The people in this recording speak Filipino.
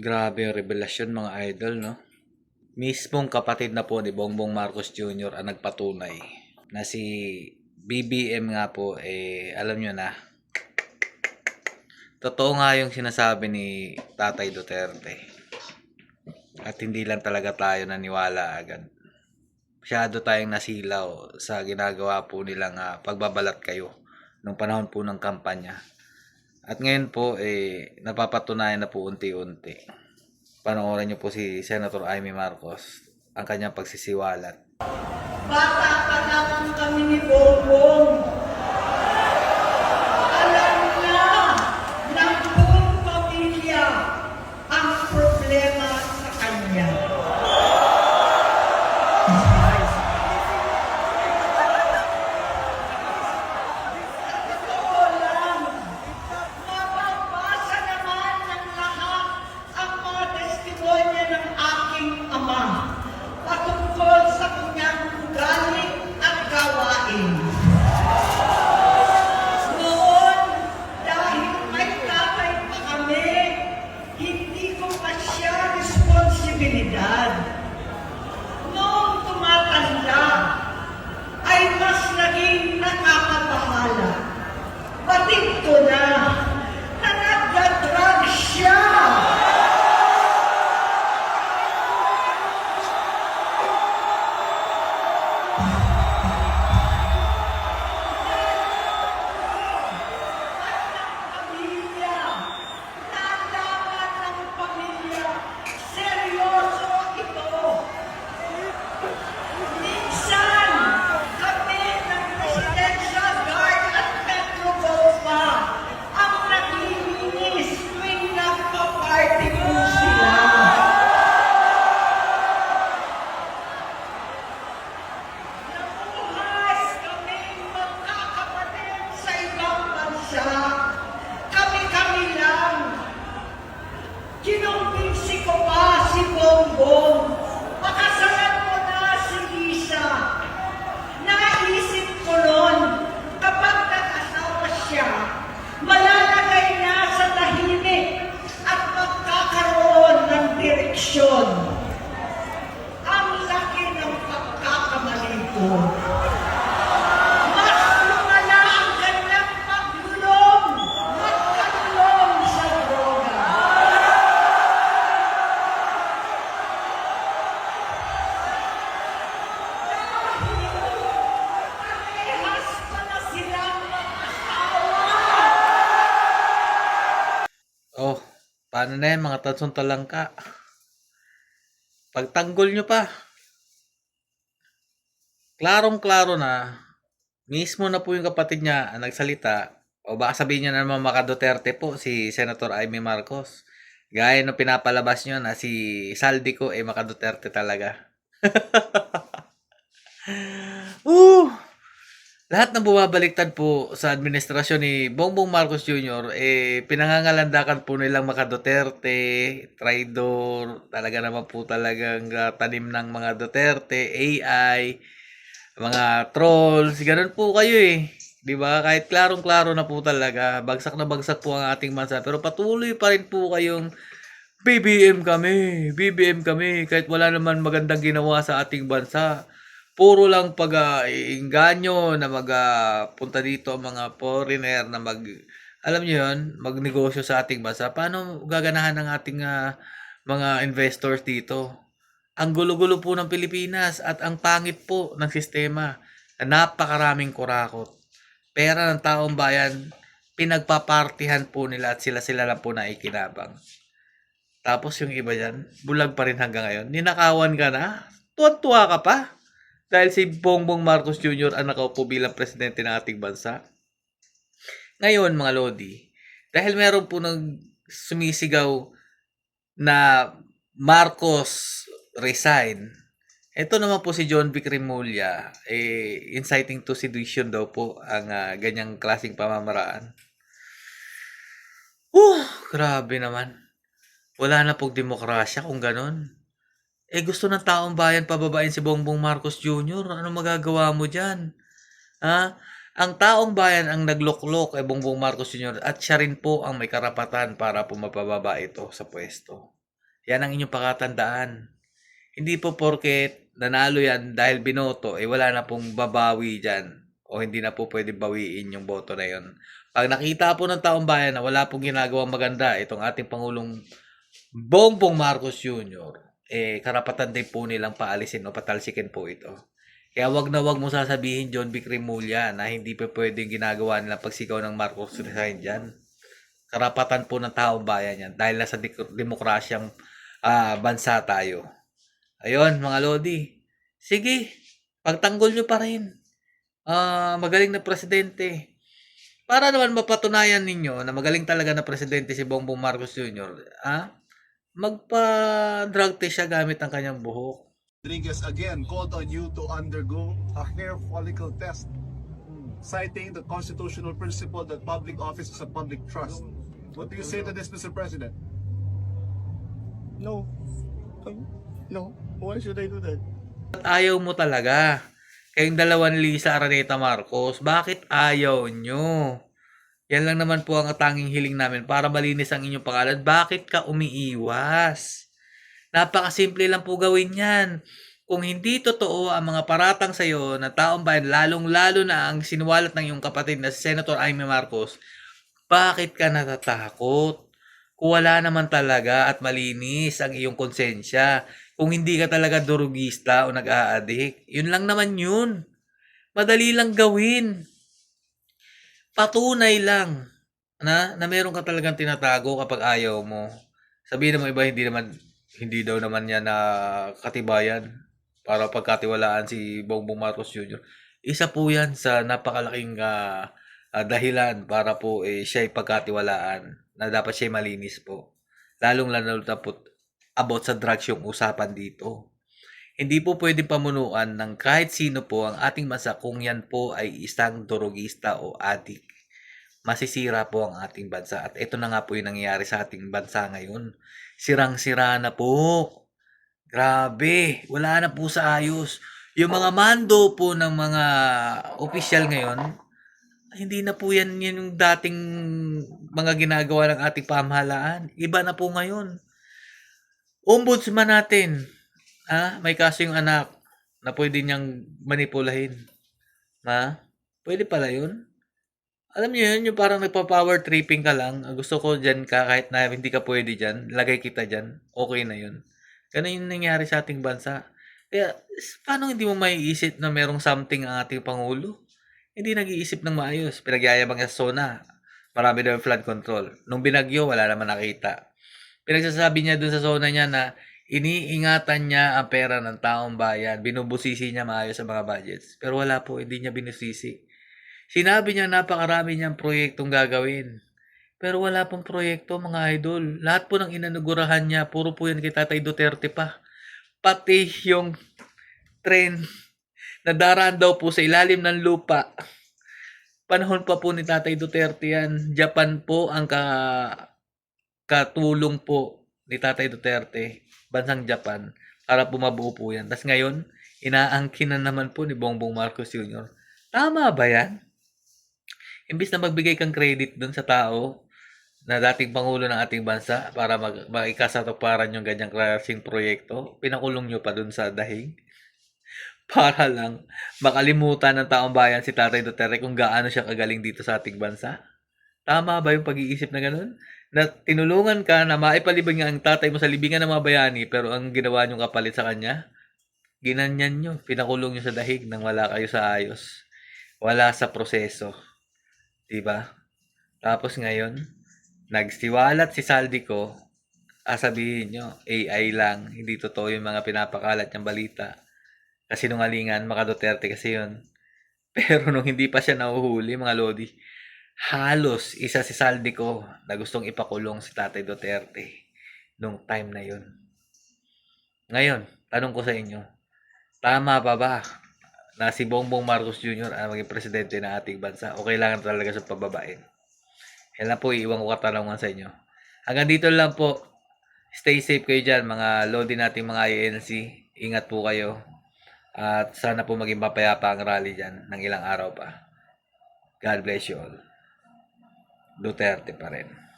Grabe yung revelasyon mga idol, no? Mismong kapatid na po ni Bongbong Marcos Jr. ang nagpatunay na si BBM nga po, eh, alam nyo na, totoo nga yung sinasabi ni Tatay Duterte. At hindi lang talaga tayo naniwala agad. Masyado tayong nasilaw sa ginagawa po nilang ah, pagbabalat kayo nung panahon po ng kampanya. At ngayon po, eh, napapatunayan na po unti-unti. Panoorin niyo po si Senator Amy Marcos, ang kanyang pagsisiwalat. Bata pa lamang kami possibilidade bansa. Kami-kami lang. Kinumbinsi ko pa si Bongbong. Pakasalan mo na si Lisa. Naisip ko noon, kapag nag-asawa siya, malalagay na sa tahimik at magkakaroon ng direksyon. Ang laki ng pagkakamali ko. Mas lumala ang kanyang paglulong, magkalulong sa droga. Parehas pa na silang mag-asawa. Oh, paano na yan mga tansong talangka? Pagtanggol nyo pa. Klarong-klaro na, mismo na po yung kapatid niya ang nagsalita, o baka sabihin niya na naman maka Duterte po, si Senator Amy Marcos. Gaya nung pinapalabas nyo na si Saldico eh maka Duterte talaga. uh, lahat ng bumabaliktad po sa administrasyon ni Bongbong Marcos Jr. eh pinangangalandakan po nilang maka Duterte, traidor, talaga naman po talagang ah, tanim ng mga Duterte, AI, mga trolls, ganun po kayo eh. 'Di ba? Kahit klarong-klaro na po talaga, bagsak na bagsak po ang ating bansa, pero patuloy pa rin po kayong BBM kami, BBM kami, kahit wala naman magandang ginawa sa ating bansa. Puro lang pag-inganyo na magpunta dito ang mga foreigner na mag, alam niyo yun, magnegosyo sa ating bansa. Paano gaganahan ng ating ah, mga investors dito? Ang gulo-gulo po ng Pilipinas at ang pangit po ng sistema na napakaraming kurakot. Pera ng taong bayan, pinagpapartihan po nila at sila-sila lang po na ikinabang. Tapos yung iba dyan, bulag pa rin hanggang ngayon. Ninakawan ka na? Tuwan-tuwa ka pa? Dahil si Bongbong Marcos Jr. ang nakaupo bilang presidente ng ating bansa. Ngayon, mga Lodi, dahil meron po nang sumisigaw na Marcos resign, ito naman po si John Vic Remulla, eh, inciting to sedition daw po ang ah, ganyang klaseng pamamaraan. Uh, grabe naman. Wala na pong demokrasya kung ganon. Eh gusto ng taong bayan pababain si Bongbong Marcos Jr. Ano magagawa mo dyan? Ha? Ang taong bayan ang nagloklok kay Bongbong Marcos Jr. at siya rin po ang may karapatan para po mapababa ito sa pwesto. Yan ang inyong pakatandaan. Hindi po porket nanalo yan dahil binoto, eh wala na pong babawi dyan. O hindi na po pwede bawiin yung boto na yun. Pag nakita po ng taong bayan na wala pong ginagawang maganda itong ating Pangulong Bongbong Marcos Jr., eh karapatan din po nilang paalisin o patalsikin po ito. Kaya wag na wag mo sasabihin John B. Cremulya na hindi pa pwedeng ginagawa nila pagsigaw ng Marcos resign dyan. Karapatan po ng taong bayan yan dahil nasa dik- demokrasyang ah, bansa tayo. Ayun, mga Lodi. Sige, pagtanggol nyo pa rin. Ah, magaling na presidente. Para naman mapatunayan ninyo na magaling talaga na presidente si Bongbong Marcos Jr., ah, magpa-drug test siya gamit ang kanyang buhok. Rodriguez again called on you to undergo a hair follicle test, citing the constitutional principle that public office is a public trust. What do you say to this, Mr. President? No. No. Why should I do that? At ayaw mo talaga. Kayong dalawa ni Lisa Araneta Marcos, bakit ayaw nyo? Yan lang naman po ang tanging hiling namin para malinis ang inyong pangalan. Bakit ka umiiwas? Napakasimple lang po gawin yan. Kung hindi totoo ang mga paratang sa iyo na taong bayan, lalong-lalo na ang sinuwalat ng iyong kapatid na si Senator Aimee Marcos, bakit ka natatakot? Kung wala naman talaga at malinis ang iyong konsensya, kung hindi ka talaga durugista o nag-aadik, yun lang naman yun. Madali lang gawin. Patunay lang na, na meron ka talagang tinatago kapag ayaw mo. Sabihin naman iba, hindi naman, hindi daw naman yan na katibayan para pagkatiwalaan si Bongbong Marcos Jr. Isa po yan sa napakalaking ah, ah, dahilan para po eh, siya pagkatiwalaan na dapat siya malinis po. Lalong lalo po about sa drugs yung usapan dito. Hindi po pwede pamunuan ng kahit sino po ang ating masa kung yan po ay isang drogista o adik. Masisira po ang ating bansa. At ito na nga po yung nangyayari sa ating bansa ngayon. Sirang-sira na po. Grabe. Wala na po sa ayos. Yung mga mando po ng mga opisyal ngayon, hindi na po yan yun yung dating mga ginagawa ng ating pamahalaan. Iba na po ngayon. Ombudsman natin, ah, may kaso yung anak na pwede niyang manipulahin. Ha? Pwede pala yun. Alam niyo yun, yung parang nagpa-power tripping ka lang. Gusto ko dyan ka kahit na hindi ka pwede dyan. Lagay kita dyan. Okay na yun. Ganun yung nangyari sa ating bansa. Kaya, paano hindi mo maiisip na merong something ang ating Pangulo? Hindi nag-iisip ng maayos. Pinagyayabang sa zona. Marami daw flood control. Nung binagyo, wala naman nakita. Pinagsasabi niya dun sa zona niya na iniingatan niya ang pera ng taong bayan. Binubusisi niya maayos sa mga budgets. Pero wala po, hindi niya binusisi. Sinabi niya napakarami niyang proyektong gagawin. Pero wala pong proyekto mga idol. Lahat po ng inanugurahan niya, puro po yan kay Tatay Duterte pa. Pati yung train na daraan daw po sa ilalim ng lupa. Panahon pa po ni Tatay Duterte yan. Japan po ang ka katulong po ni Tatay Duterte, bansang Japan, para po mabuo po yan. Tapos ngayon, inaangkin na naman po ni Bongbong Marcos Jr. Tama ba yan? Imbis na magbigay kang credit dun sa tao na dating pangulo ng ating bansa para mag maikasatuparan yung ganyang klaseng proyekto, pinakulong nyo pa dun sa dahig para lang makalimutan ng taong bayan si Tatay Duterte kung gaano siya kagaling dito sa ating bansa. Tama ba yung pag-iisip na ganun? Na tinulungan ka na maipalibing nga ang tatay mo sa libingan ng mga bayani pero ang ginawa nyo kapalit sa kanya, ginanyan nyo, pinakulong nyo sa dahig nang wala kayo sa ayos. Wala sa proseso. Diba? Tapos ngayon, nagsiwalat si Saldico, ah, sabihin nyo, AI lang, hindi totoo yung mga pinapakalat niyang balita. Kasi nungalingan, maka Duterte kasi yun. Pero nung hindi pa siya nahuhuli, mga Lodi, halos isa si Saldico na gustong ipakulong si Tatay Duterte nung time na yun. Ngayon, tanong ko sa inyo, tama pa ba na si Bongbong Marcos Jr. ang maging presidente ng ating bansa o kailangan talaga sa pababain? Yan lang po, iiwan ko katanungan sa inyo. Hanggang dito lang po. Stay safe kayo dyan, mga Lodi nating mga INC. Ingat po kayo. At sana po maging mapayapa ang rally dyan ng ilang araw pa. God bless you all. Duterte pa rin.